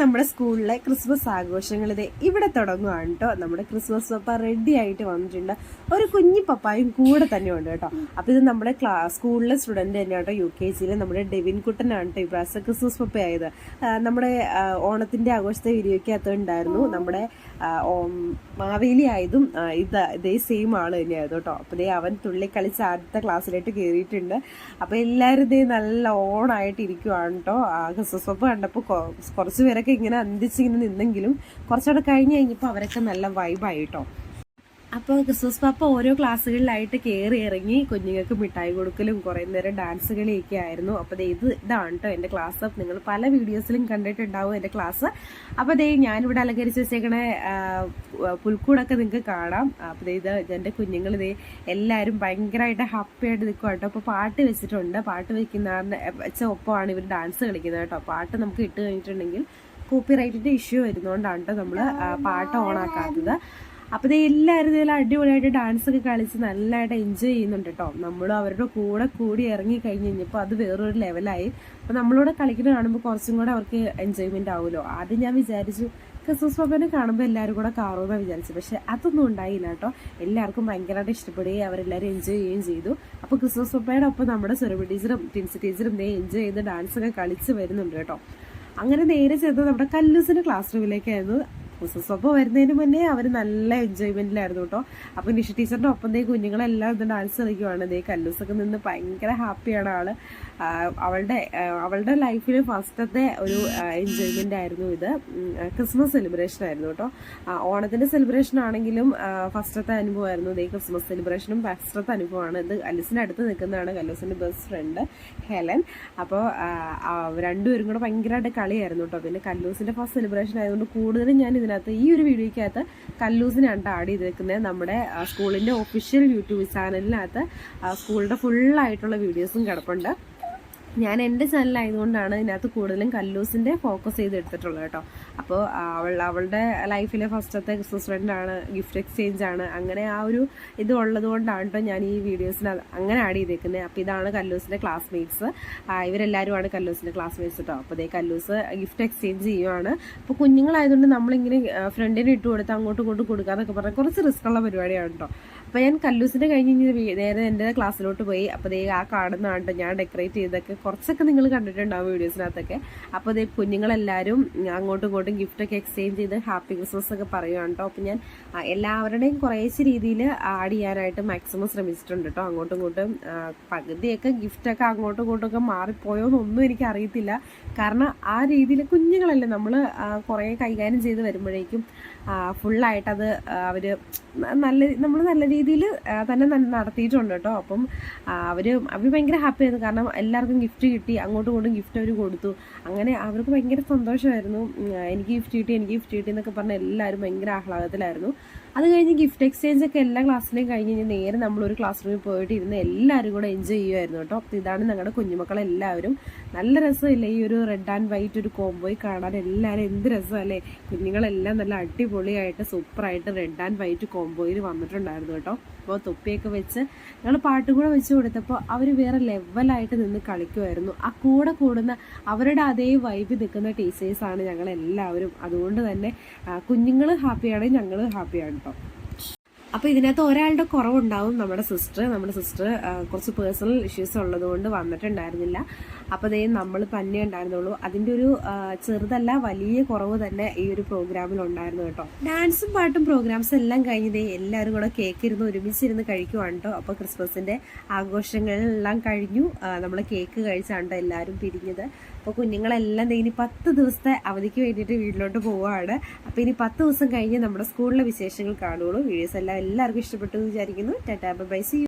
നമ്മുടെ സ്കൂളിലെ ക്രിസ്മസ് ആഘോഷങ്ങൾ ഇതേ ഇവിടെ തുടങ്ങുകയാണ് കേട്ടോ. നമ്മുടെ ക്രിസ്മസ് പപ്പ റെഡി ആയിട്ട് വന്നിട്ടുണ്ട്. ഒരു കുഞ്ഞി പപ്പായും കൂടെ തന്നെ ഉണ്ട് കേട്ടോ. അപ്പൊ ഇത് നമ്മുടെ ക്ലാസ് സ്കൂളിലെ സ്റ്റുഡന്റ് തന്നെയാണ് കേട്ടോ യു കെ ജിയിലെ നമ്മുടെ ഡെവിൻ കുട്ടനാണ് കേട്ടോ ഇപ്രാവശ്യം ക്രിസ്മസ് ആയത് നമ്മുടെ ഓണത്തിന്റെ ആഘോഷത്തെ വീഡിയോയ്ക്കകത്ത് ഉണ്ടായിരുന്നു. നമ്മുടെ മാവേലി ആയതും ഇത് ഇതേ സെയിം ആൾ തന്നെയായിരുന്നു കേട്ടോ. അപ്പൊ ദേ അവൻ തുള്ളി കളിച്ച് ആദ്യത്തെ ക്ലാസ്സിലേക്ക് കയറിയിട്ടുണ്ട് അപ്പൊ എല്ലാവരും ഇതേ നല്ല ഓണായിട്ട് ഇരിക്കുവാണ് കേട്ടോ. ക്രിസ്മസ് പപ്പ കണ്ടപ്പോൾ കുറച്ച് പേരൊക്കെ ഇങ്ങനെ അന്തിച്ചിങ്ങനെ നിന്നെങ്കിലും കുറച്ചുകൂടെ കഴിഞ്ഞ് കഴിഞ്ഞപ്പോൾ അവരൊക്കെ നല്ല വൈബായി കേട്ടോ അപ്പോൾ ക്രിസ്മസ് പാപ്പ ഓരോ ക്ലാസ്സുകളിലായിട്ട് കയറി ഇറങ്ങി കുഞ്ഞുങ്ങൾക്ക് മിഠായി കൊടുക്കലും കുറേ നേരം ഡാൻസ് കളിയൊക്കെ ആയിരുന്നു. അപ്പോൾ ഇത് ഇതാണ് കേട്ടോ എന്റെ ക്ലാസ് നിങ്ങൾ പല വീഡിയോസിലും കണ്ടിട്ടുണ്ടാവും എന്റെ ക്ലാസ് അപ്പോൾ ദേ ഞാനിവിടെ അലങ്കരിച്ച് വെച്ചേക്കണ പുൽക്കൂടൊക്കെ നിങ്ങൾക്ക് കാണാം. അപ്പോൾ ഇത് എന്റെ കുഞ്ഞുങ്ങൾ ഇതേ എല്ലാവരും ഭയങ്കരമായിട്ട് ഹാപ്പിയായിട്ട് നിൽക്കും കേട്ടോ അപ്പോൾ പാട്ട് വെച്ചിട്ടുണ്ട്. പാട്ട് വെക്കുന്ന വെച്ച ഒപ്പമാണ് ഇവർ ഡാൻസ് കളിക്കുന്നത് കേട്ടോ പാട്ട് നമുക്ക് ഇട്ട് കഴിഞ്ഞിട്ടുണ്ടെങ്കിൽ കോപ്പി റൈറ്റിന്റെ ഇഷ്യൂ വരുന്നതുകൊണ്ടാണ് കേട്ടോ നമ്മൾ പാട്ട് ഓണാക്കാത്തത്. അപ്പോൾ ഇത് എല്ലാവരും ഇതെല്ലാം അടിപൊളിയായിട്ട് ഡാൻസ് ഒക്കെ കളിച്ച് നല്ലതായിട്ട് എൻജോയ് ചെയ്യുന്നുണ്ട് കേട്ടോ നമ്മളും അവരുടെ കൂടെ കൂടി ഇറങ്ങി കഴിഞ്ഞ് കഴിഞ്ഞപ്പോൾ അത് വേറൊരു ലെവലായി. അപ്പോൾ നമ്മളോട് കളിക്കുന്നത് കാണുമ്പോൾ കുറച്ചും കൂടെ അവർക്ക് എൻജോയ്മെന്റ് ആവുമല്ലോ. ആദ്യം ഞാൻ വിചാരിച്ചു ക്രിസ്മസ് പപ്പനെ കാണുമ്പോൾ എല്ലാവരും കൂടെ കാറുമെന്ന് വിചാരിച്ചു പക്ഷെ അതൊന്നും ഉണ്ടായില്ല കേട്ടോ എല്ലാവർക്കും ഭയങ്കരമായിട്ട് ഇഷ്ടപ്പെടുകയും അവരെല്ലാവരും എൻജോയ് ചെയ്യുകയും ചെയ്തു. അപ്പോൾ ക്രിസ്മസ് പപ്പയുടെ ഒപ്പം നമ്മുടെ ടീച്ചറും ടിൻസി ടീച്ചറും ദേ എൻജോയ് ചെയ്ത് ഡാൻസ് ഒക്കെ കളിച്ച് വരുന്നുണ്ട് കേട്ടോ അങ്ങനെ നേരെ ചെന്നത് നമ്മുടെ കല്ലൂസിന്റെ ക്ലാസ് റൂമിലേക്കായിരുന്നു ക്രിസ്മസ് ഒപ്പം വരുന്നതിന് മുന്നേ അവർ നല്ല എൻജോയ്മെന്റിലായിരുന്നു കേട്ടോ അപ്പൊ നിഷ ടീച്ചറിന്റെ ഒപ്പം ദേ കുഞ്ഞുങ്ങളെല്ലാം ഇത് ഡാൻസ് കളിക്കുവാണ്. ദേ കല്ലൂസൊക്കെ നിന്ന് ഭയങ്കര ഹാപ്പിയാണ് ആൾ. അവളുടെ അവളുടെ ലൈഫിൽ ഫസ്റ്റത്തെ ഒരു എൻജോയ്മെന്റ് ആയിരുന്നു ഇത്. ക്രിസ്മസ് സെലിബ്രേഷൻ ആയിരുന്നു കേട്ടോ ഓണത്തിന്റെ സെലിബ്രേഷൻ ആണെങ്കിലും ഫസ്റ്റത്തെ അനുഭവമായിരുന്നു. ഇതേ ക്രിസ്മസ് സെലിബ്രേഷനും ഫസ്റ്റത്തെ അനുഭവമാണ് ഇത്. അലിസിന്റെ അടുത്ത് നിൽക്കുന്നതാണ് കല്ലൂസിന്റെ ബെസ്റ്റ് ഫ്രണ്ട് ഹെലൻ. അപ്പോൾ രണ്ടുപേരും കൂടെ ഭയങ്കരമായിട്ട് കളിയായിരുന്നു കേട്ടോ പിന്നെ കല്ലൂസിന്റെ ഫസ്റ്റ് സെലിബ്രേഷൻ ആയതുകൊണ്ട് കൂടുതലും ഞാൻ ഇതിനകത്ത് ഈ ഒരു വീഡിയോയ്ക്കകത്ത് കല്ലൂസിനാണ് ആഡ് ചെയ്തേക്കുന്നത്. നമ്മുടെ സ്കൂളിന്റെ ഒഫീഷ്യൽ യൂട്യൂബ് ചാനലിനകത്ത് സ്കൂളിന്റെ ഫുള്ളായിട്ടുള്ള വീഡിയോസും കിടപ്പുണ്ട്. ഞാൻ എന്റെ ചാനലായതുകൊണ്ടാണ് ഇതിനകത്ത് കൂടുതലും കല്ലൂസിന്റെ ഫോക്കസ് ചെയ്ത് എടുത്തിട്ടുള്ളത് കേട്ടോ. അപ്പോൾ അവൾ അവളുടെ ലൈഫിലെ ഫസ്റ്റത്തെ ക്രിസ്മസ് ഫ്രണ്ടാണ് ഗിഫ്റ്റ് എക്സ്ചേഞ്ച് ആണ്. അങ്ങനെ ആ ഒരു ഇത് ഉള്ളത് കൊണ്ടാണ് കേട്ടോ ഞാൻ ഈ വീഡിയോസിന് അങ്ങനെ ആഡ് ചെയ്തേക്കുന്നത് അപ്പോൾ ഇതാണ് കല്ലൂസിന്റെ ക്ലാസ്മേറ്റ്സ് ഇവരെല്ലാവരുമാണ് കല്ലൂസിന്റെ ക്ലാസ്മേറ്റ്സ് കേട്ടോ അപ്പോൾ അതേ കല്ലൂസ് ഗിഫ്റ്റ് എക്സ്ചേഞ്ച് ചെയ്യുവാണ്. അപ്പോൾ കുഞ്ഞുങ്ങളായതുകൊണ്ട് നമ്മളിങ്ങനെ ഫ്രണ്ടിന് ഇട്ട് കൊടുത്ത് അങ്ങോട്ടും ഇങ്ങോട്ടും കൊടുക്കുക എന്നൊക്കെ പറഞ്ഞാൽ കുറച്ച് റിസ്ക്കുള്ള പരിപാടിയാണ് കേട്ടോ അപ്പോൾ ഞാൻ കല്ലൂസിന്റെ കഴിഞ്ഞ് നേരെ എന്റെ ക്ലാസ്സിലോട്ട് പോയി. അപ്പോൾ ദേ ആ കാണുന്നതാണ് ഞാൻ ഡെക്കറേറ്റ് ചെയ്തൊക്കെ കുറച്ചൊക്കെ നിങ്ങൾ കണ്ടിട്ടുണ്ടാവും വീഡിയോസിനകത്തൊക്കെ. അപ്പോൾ ദേ കുഞ്ഞുങ്ങളെല്ലാവരും അങ്ങോട്ടും ഇങ്ങോട്ടും ഗിഫ്റ്റൊക്കെ എക്സ്ചേഞ്ച് ചെയ്ത് ഹാപ്പി ക്രിസ്മസ് ഒക്കെ പറയുകയാണ് കേട്ടോ. അപ്പോൾ ഞാൻ എല്ലാവരുടെയും കുറേശ്ശെ രീതിയിൽ ആഡ് ചെയ്യാനായിട്ട് മാക്സിമം ശ്രമിച്ചിട്ടുണ്ട് കേട്ടോ. അങ്ങോട്ടും ഇങ്ങോട്ടും പകുതിയൊക്കെ ഗിഫ്റ്റൊക്കെ അങ്ങോട്ടും ഇങ്ങോട്ടും ഒക്കെ മാറിപ്പോയോന്നൊന്നും എനിക്ക് അറിയത്തില്ല. കാരണം ആ രീതിയിൽ കുഞ്ഞുങ്ങളല്ലേ നമ്മൾ കുറേ കൈകാര്യം ചെയ്ത് വരുമ്പോഴേക്കും ഫുള്ളായിട്ടത് അവർ നല്ല നമ്മൾ നല്ല രീതിയിൽ തന്നെ നടത്തിയിട്ടുണ്ട് കേട്ടോ അപ്പം അവർ അവർ ഭയങ്കര ഹാപ്പി ആയിരുന്നു. കാരണം എല്ലാവർക്കും ഗിഫ്റ്റ് കിട്ടി അങ്ങോട്ടും ഇങ്ങോട്ടും ഗിഫ്റ്റ് അവർ കൊടുത്തു. അങ്ങനെ അവർക്ക് ഭയങ്കര സന്തോഷമായിരുന്നു. എനിക്ക് ഗിഫ്റ്റ് കിട്ടി എനിക്ക് ഗിഫ്റ്റ് കിട്ടി എന്നൊക്കെ പറഞ്ഞ് എല്ലാവരും ഭയങ്കര ആഹ്ലാദത്തിലായിരുന്നു. അത് കഴിഞ്ഞ് ഗിഫ്റ്റ് എക്സ്ചേഞ്ച് ഒക്കെ എല്ലാ ക്ലാസ്സിലെയും കഴിഞ്ഞ് കഴിഞ്ഞ് നേരെ നമ്മളൊരു ക്ലാസ് റൂമിൽ പോയിട്ട് ഇരുന്ന് എല്ലാവരും കൂടെ എൻജോയ് ചെയ്യുമായിരുന്നു കേട്ടോ അപ്പോൾ ഇതാണ് ഞങ്ങളുടെ കുഞ്ഞുമക്കളെല്ലാവരും. നല്ല രസമില്ല ഈ ഒരു റെഡ് ആൻഡ് വൈറ്റ് ഒരു കോംബോയി കാണാൻ. എല്ലാവരും എന്ത് രസമല്ലേ? കുഞ്ഞുങ്ങളെല്ലാം നല്ല അടിപൊളിയായിട്ട് സൂപ്പറായിട്ട് റെഡ് ആൻഡ് വൈറ്റ് കോംബോയിൽ വന്നിട്ടുണ്ടായിരുന്നു കേട്ടോ അപ്പോൾ തൊപ്പിയൊക്കെ വെച്ച് ഞങ്ങൾ പാട്ടും കൂടെ വെച്ച് കൊടുത്തപ്പോൾ അവർ വേറെ ലെവലായിട്ട് നിന്ന് കളിക്കുമായിരുന്നു ആ കൂടെ കൂടുന്ന അവരുടെ അതേ വൈബ് നിൽക്കുന്ന ടീച്ചേഴ്സാണ് ഞങ്ങളെല്ലാവരും. അതുകൊണ്ട് തന്നെ കുഞ്ഞുങ്ങൾ ഹാപ്പിയാണ് ഞങ്ങൾ ഹാപ്പിയാണ് കേട്ടോ അപ്പോൾ ഇതിനകത്ത് ഒരാളുടെ കുറവുണ്ടാവും. നമ്മുടെ സിസ്റ്റർ നമ്മുടെ സിസ്റ്റർ കുറച്ച് പേഴ്സണൽ ഇഷ്യൂസ് ഉള്ളത് കൊണ്ട് വന്നിട്ടുണ്ടായിരുന്നില്ല. അപ്പോൾ അതേ നമ്മൾ തന്നെ ഉണ്ടായിരുന്നുള്ളൂ. അതിന്റെ ഒരു ചെറുതല്ല വലിയ കുറവ് തന്നെ ഈ ഒരു പ്രോഗ്രാമിൽ ഉണ്ടായിരുന്നു കേട്ടോ. ഡാൻസും പാട്ടും പ്രോഗ്രാംസും എല്ലാം കഴിഞ്ഞതേ എല്ലാവരും കൂടെ കേക്ക് ഇരുന്ന് ഒരുമിച്ചിരുന്ന് കഴിക്കുവാണ് കേട്ടോ. അപ്പോൾ ക്രിസ്മസിന്റെ ആഘോഷങ്ങളെല്ലാം കഴിഞ്ഞു. നമ്മൾ കേക്ക് കഴിച്ചാണ് എല്ലാവരും പിരിഞ്ഞത്. അപ്പോൾ കുഞ്ഞുങ്ങളെല്ലാം ഇനി പത്ത് ദിവസത്തെ അവധിക്ക് വേണ്ടിയിട്ട് വീട്ടിലോട്ട് പോവാണ്. അപ്പോൾ ഇനി പത്ത് ദിവസം കഴിഞ്ഞ് നമ്മുടെ സ്കൂളിലെ വിശേഷങ്ങൾ കാണുകയുള്ളൂ. വീഡിയോസ് എല്ലാം എല്ലാവർക്കും ഇഷ്ടപ്പെട്ടു എന്ന് വിചാരിക്കുന്നു. Tata bye C